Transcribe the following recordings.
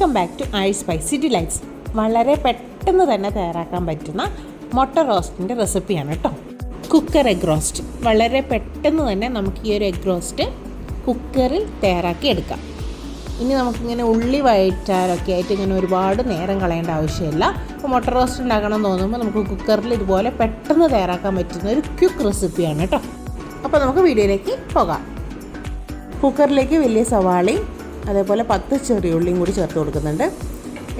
I Spicy Delights വളരെ പെട്ടെന്ന് തന്നെ തയ്യാറാക്കാൻ പറ്റുന്ന മുട്ട റോസ്റ്റിന്റെ റെസിപ്പിയാണ് കേട്ടോ കുക്കർ എഗ് റോസ്റ്റ്. വളരെ പെട്ടെന്ന് തന്നെ നമുക്ക് ഈ ഒരു എഗ് റോസ്റ്റ് കുക്കറിൽ തയ്യാറാക്കി എടുക്കാം. ഇനി നമുക്കിങ്ങനെ ഉള്ളി വഴറ്റാനൊക്കെ ആയിട്ട് ഇങ്ങനെ ഒരുപാട് നേരം കളയേണ്ട ആവശ്യമില്ല. അപ്പോൾ മുട്ട റോസ്റ്റ് ഉണ്ടാക്കണം എന്ന് തോന്നുമ്പോൾ നമുക്ക് കുക്കറിൽ ഇതുപോലെ പെട്ടെന്ന് തയ്യാറാക്കാൻ പറ്റുന്ന ഒരു ക്യുക്ക് റെസിപ്പിയാണ് കേട്ടോ അപ്പോൾ നമുക്ക് വീഡിയോയിലേക്ക് പോകാം. കുക്കറിലേക്ക് വലിയ സവാളയും അതേപോലെ പത്ത് ചെറിയുള്ളിയും കൂടി ചേർത്ത് കൊടുക്കുന്നുണ്ട്.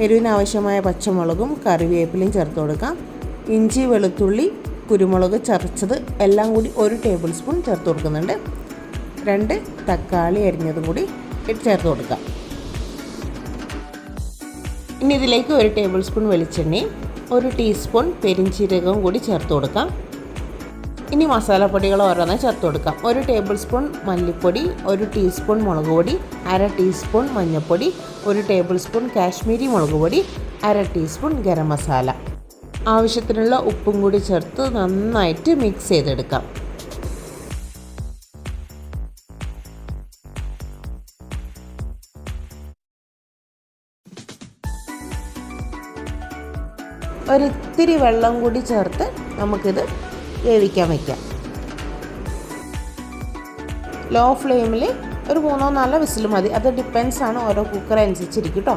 എരിവിന് ആവശ്യമായ പച്ചമുളകും കറിവേപ്പിലയും ചേർത്ത് കൊടുക്കാം. ഇഞ്ചി വെളുത്തുള്ളി കുരുമുളക് ചതച്ചത് എല്ലാം കൂടി ഒരു ടേബിൾ സ്പൂൺ ചേർത്ത് കൊടുക്കുന്നുണ്ട്. രണ്ട് തക്കാളി അരിഞ്ഞതും കൂടി ചേർത്ത് കൊടുക്കാം. ഇനി ഇതിലേക്ക് ഒരു ടേബിൾ സ്പൂൺ വെളിച്ചെണ്ണയും ഒരു ടീസ്പൂൺ പെരിഞ്ചീരകവും കൂടി ചേർത്ത് കൊടുക്കാം. ഇനി മസാലപ്പൊടികൾ ഓരോന്ന് ചേർത്ത് കൊടുക്കാം. ഒരു ടേബിൾ സ്പൂൺ മല്ലിപ്പൊടി ഒരു ടീസ്പൂൺ മുളക് പൊടി അര ടീസ്പൂൺ മഞ്ഞൾപ്പൊടി ഒരു ടേബിൾ സ്പൂൺ കാശ്മീരി മുളക് പൊടി അര ടീസ്പൂൺ ഗരം മസാല. ആവശ്യത്തിനുള്ള ഉപ്പും കൂടി ചേർത്ത് നന്നായിട്ട് മിക്സ് ചെയ്തെടുക്കാം. ഒരിത്തിരി വെള്ളം കൂടി ചേർത്ത് നമുക്കിത് വേവിക്കാൻ വയ്ക്കാം. ലോ ഫ്ലെയിമിൽ ഒരു മൂന്നോ നാലോ വിസിൽ മതി. അത് ഡിപ്പെൻസ് ആണ് ഓരോ കുക്കർ അനുസരിച്ചിരിക്കും കേട്ടോ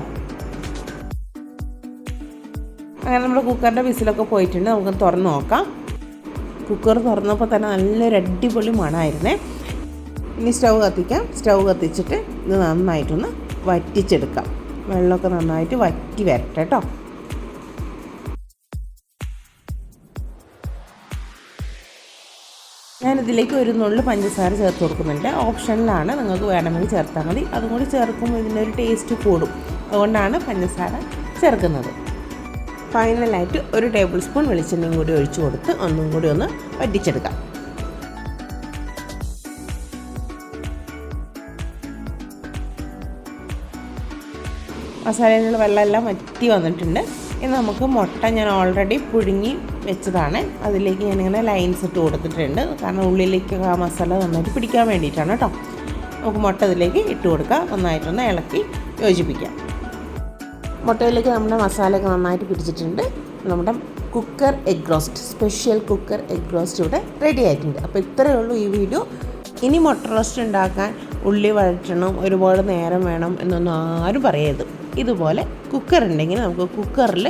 അങ്ങനെ നമ്മുടെ കുക്കറിന്റെ വിസിലൊക്കെ പോയിട്ടുണ്ട്. നമുക്ക് തുറന്ന് നോക്കാം. കുക്കർ തുറന്നപ്പോൾ തന്നെ നല്ലൊരു അടിപൊളി മണമായിരുന്നേ ഇനി സ്റ്റൗ കത്തിക്കാം. സ്റ്റൗ കത്തിച്ചിട്ട് ഇത് നന്നായിട്ടൊന്ന് വറ്റിച്ചെടുക്കാം. വെള്ളമൊക്കെ നന്നായിട്ട് വറ്റി വരട്ടെ കേട്ടോ ഞാനിതിലേക്ക് ഒരു നുള്ളു പഞ്ചസാര ചേർത്ത് കൊടുക്കുന്നുണ്ട്. ഓപ്ഷനിലാണ് നിങ്ങൾക്ക് വേണമെങ്കിൽ ചേർത്താൽ മതി. അതും കൂടി ചേർക്കുമ്പോൾ ഇതിനൊരു ടേസ്റ്റ് കൂടും. അതുകൊണ്ടാണ് പഞ്ചസാര ചേർക്കുന്നത്. ഫൈനലായിട്ട് ഒരു ടേബിൾ സ്പൂൺ വെളിച്ചെണ്ണയും കൂടി ഒഴിച്ചു കൊടുത്ത് ഒന്നും കൂടി ഒന്ന് വറ്റിച്ചെടുക്കാം. മസാലയിലുള്ള വെള്ളമെല്ലാം വറ്റി വന്നിട്ടുണ്ട്. ഇനി നമുക്ക് മുട്ട ഞാൻ ഓൾറെഡി പുഴുങ്ങി വെച്ചതാണ്. അതിലേക്ക് ഞാനിങ്ങനെ ലൈൻസ് ഇട്ട് കൊടുത്തിട്ടുണ്ട്. കാരണം ഉള്ളിലേക്ക് ആ മസാല നന്നായിട്ട് പിടിക്കാൻ വേണ്ടിയിട്ടാണ് കേട്ടോ. നമുക്ക് മുട്ട ഇതിലേക്ക് ഇട്ട് കൊടുക്കാം. നന്നായിട്ടൊന്ന് ഇളക്കി യോജിപ്പിക്കാം. മുട്ടയിലേക്ക് നമ്മുടെ മസാലയൊക്കെ നന്നായിട്ട് പിടിച്ചിട്ടുണ്ട്. നമ്മുടെ cooker egg roast special cooker egg roast ഇവിടെ റെഡി ആയിട്ടുണ്ട്. അപ്പോൾ ഇത്രയേ ഉള്ളൂ ഈ വീഡിയോ ഇനി മുട്ട റോസ്റ്റ് ഉണ്ടാക്കാൻ ഉള്ളി വഴറ്റണം ഒരുപാട് നേരം വേണം എന്നൊന്നും ആരും പറയരുത്. ഇതുപോലെ കുക്കർ ഉണ്ടെങ്കിൽ നമുക്ക് കുക്കറിൽ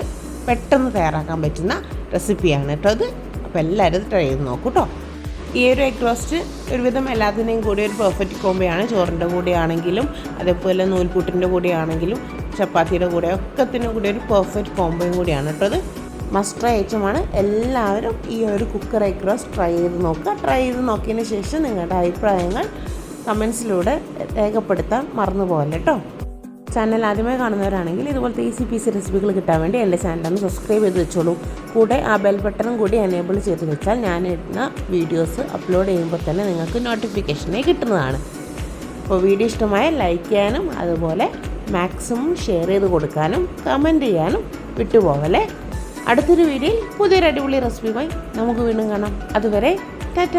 പെട്ടെന്ന് തയ്യാറാക്കാൻ പറ്റുന്ന റെസിപ്പിയാണ് കേട്ടോ അത് അപ്പോൾ എല്ലാവരും ട്രൈ ചെയ്ത് നോക്കൂ കേട്ടോ ഈ ഒരു എഗ് റോസ്റ്റ് ഒരുവിധം എല്ലാത്തിനെയും കൂടി ഒരു പെർഫെക്റ്റ് കോമ്പയാണ് ചോറിന്റെ കൂടെ ആണെങ്കിലും അതേപോലെ നൂൽപൂട്ടിന്റെ കൂടെയാണെങ്കിലും ചപ്പാത്തിയുടെ കൂടെ ഒക്കെ തന്നെ കൂടി ഒരു പെർഫെക്റ്റ് കോമ്പയും കൂടിയാണ് കേട്ടോ അത് മസ്റ്റ് ഐറ്റമാണ്. എല്ലാവരും ഈ ഒരു കുക്കർ എഗ് റോസ്റ്റ് ട്രൈ ചെയ്ത് നോക്കുക. ട്രൈ ചെയ്ത് നോക്കിയതിന് ശേഷം നിങ്ങളുടെ അഭിപ്രായങ്ങൾ കമൻസിലൂടെ രേഖപ്പെടുത്താൻ മറന്നു പോകല്ലേ കേട്ടോ ചാനൽ ആദ്യമായി കാണുന്നവരാണെങ്കിൽ ഇതുപോലത്തെ ഈസി പീസി റെസിപ്പികൾ കിട്ടാൻ വേണ്ടി എന്റെ ചാനലൊന്ന് സബ്സ്ക്രൈബ് ചെയ്ത് വെച്ചോളൂ. കൂടെ ആ ബെൽ ബട്ടണും കൂടി എനേബിൾ ചെയ്ത് വെച്ചാൽ ഞാൻ ഇടുന്ന വീഡിയോസ് അപ്ലോഡ് ചെയ്യുമ്പോൾ തന്നെ നിങ്ങൾക്ക് നോട്ടിഫിക്കേഷനെ കിട്ടുന്നതാണ്. അപ്പോൾ വീഡിയോ ഇഷ്ടമായ ലൈക്ക് ചെയ്യാനും അതുപോലെ മാക്സിമം ഷെയർ ചെയ്ത് കൊടുക്കാനും കമന്റ് ചെയ്യാനും വിട്ടുപോകല്ലേ? അടുത്തൊരു വീഡിയോയിൽ പുതിയൊരു അടിപൊളി റെസിപ്പിയുമായി നമുക്ക് വീണ്ടും കാണാം. അതുവരെ ടാറ്റ!